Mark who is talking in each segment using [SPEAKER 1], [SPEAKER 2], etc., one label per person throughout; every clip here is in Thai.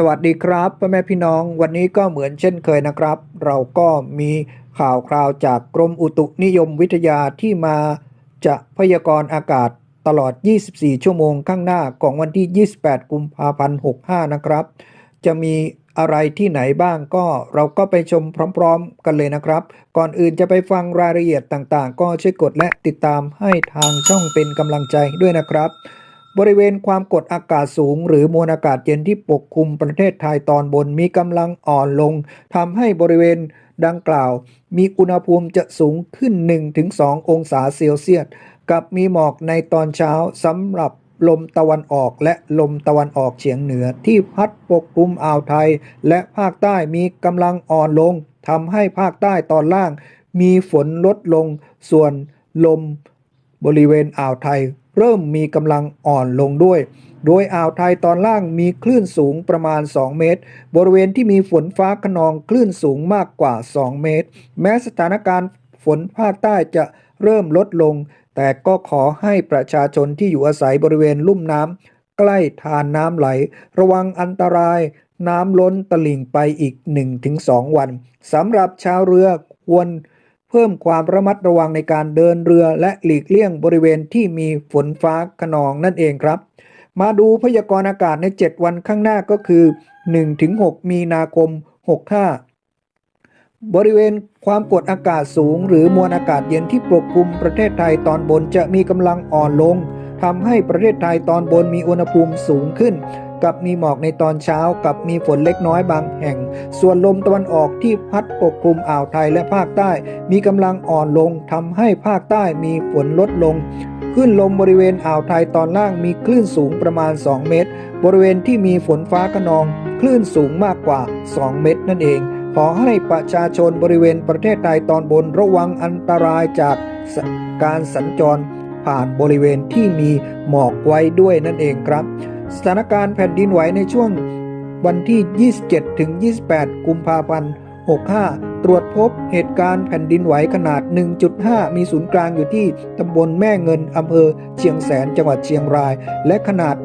[SPEAKER 1] สวัสดีครับพ่อแม่พี่น้องวันนี้ก็เหมือนเช่นเคยนะครับ เราก็มีข่าวคราวจากกรมอุตุนิยมวิทยาที่มาจะพยากรณ์อากาศตลอด 24 ชั่วโมงข้างหน้าของวันที่ 28 กุมภาพันธ์65 นะครับ จะมีอะไรที่ไหนบ้างก็เราก็ไปชมพร้อมๆกันเลยนะครับ ก่อนอื่นจะไปฟังรายละเอียดต่างๆ ก็ช่วยกดและติดตามให้ทางช่องเป็นกำลังใจด้วยนะครับ บริเวณความกดอากาศสูง หรือมวลอากาศเย็นที่ปกคลุมประเทศไทยตอนบนมีกำลังอ่อนลงทำให้บริเวณดังกล่าว มีอุณหภูมิจะสูงขึ้น 1-2 องศาเซลเซียส กับมีหมอกในตอนเช้าสำหรับลมตะวันออกและลมตะวันออกเฉียงเหนือที่พัดปกคลุมอ่าวไทย และภาคใต้มีกำลังอ่อนลงทำให้ภาคใต้ตอนล่าง มีฝนลดลง ส่วนลมบริเวณอ่าวไทย เริ่มมีกำลังอ่อนลงด้วย โดยอ่าวไทยตอนล่างมีคลื่นสูงประมาณ 2 เมตร บริเวณที่มีฝนฟ้าขนองคลื่นสูงมากกว่า 2 เมตร แม้สถานการณ์ฝนภาคใต้จะเริ่มลดลง แต่ก็ขอให้ประชาชนที่อยู่อาศัยบริเวณลุ่มน้ำใกล้ทานน้ำไหล ระวังอันตรายน้ำล้นตลิ่งไปอีก 1-2 วันสำหรับชาวเรือควร เพิ่มความระมัดระวังในการเดินเรือและหลีกเลี่ยงบริเวณที่มีฝนฟ้าขนองนั่นเองครับ มาดูพยากรณ์อากาศใน 7 วันข้างหน้าก็คือ 1-6 มีนาคม 65 บริเวณความกดอากาศสูง หรือมวลอากาศเย็นที่ปกคลุมประเทศไทยตอนบนจะมีกำลังอ่อนลงทำให้ประเทศไทยตอนบนมีอุณหภูมิสูงขึ้น กับมีหมอกในตอนเช้ากับมีฝนเล็กน้อยบางแห่ง ส่วนลมตะวันออกที่พัดปกคลุมอ่าวไทยและภาคใต้ มีกำลังอ่อนลงทำให้ภาคใต้มีฝนลดลงคลื่นลมบริเวณอ่าวไทยตอนล่างมีคลื่นสูงประมาณ 2 เมตร บริเวณที่มีฝนฟ้าขนอง คลื่นสูงมากกว่า 2 เมตรนั่นเอง ขอให้ประชาชนบริเวณประเทศไทยตอนบนระวังอันตรายจากการสัญจรผ่านบริเวณที่มีหมอกไว้ด้วยนั่นเองครับ สถานการณ์แผ่นดินไหวในช่วงวันที่ 27 ถึง 28 กุมภาพันธ์ 65 ตรวจพบเหตุการณ์แผ่นดินไหวขนาด 1.5 มีศูนย์กลางอยู่ที่ตำบลแม่เงินอำเภอเชียงแสนจังหวัดเชียงราย และขนาด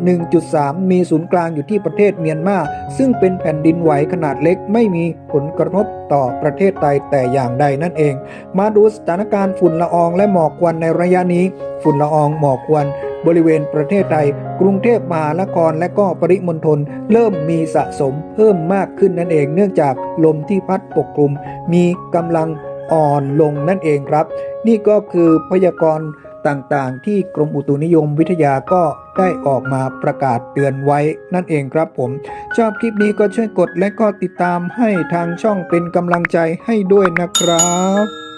[SPEAKER 1] 1.3 มีศูนย์กลางอยู่ที่ประเทศเมียนมา ซึ่งเป็นแผ่นดินไหวขนาดเล็กไม่มีผลกระทบต่อประเทศไทยแต่อย่างใดนั่นเอง มาดูสถานการณ์ฝุ่นละอองและหมอกควันในระยะนี้ ฝุ่นละอองหมอกควัน บริเวณประเทศไทย กรุงเทพมหานครและก็ปริมณฑลเริ่มมีสะสมเพิ่มมากขึ้นนั่นเอง เนื่องจากลมที่พัดปกคลุม มีกำลังอ่อนลงนั่นเองครับ นี่ก็คือพยากรณ์ต่างๆ ที่กรมอุตุนิยมวิทยาก็ได้ออกมาประกาศเตือนไว้นั่นเองครับผม ชอบคลิปนี้ก็ช่วยกดและก็ติดตามให้ทางช่องเป็นกำลังใจให้ด้วยนะครับ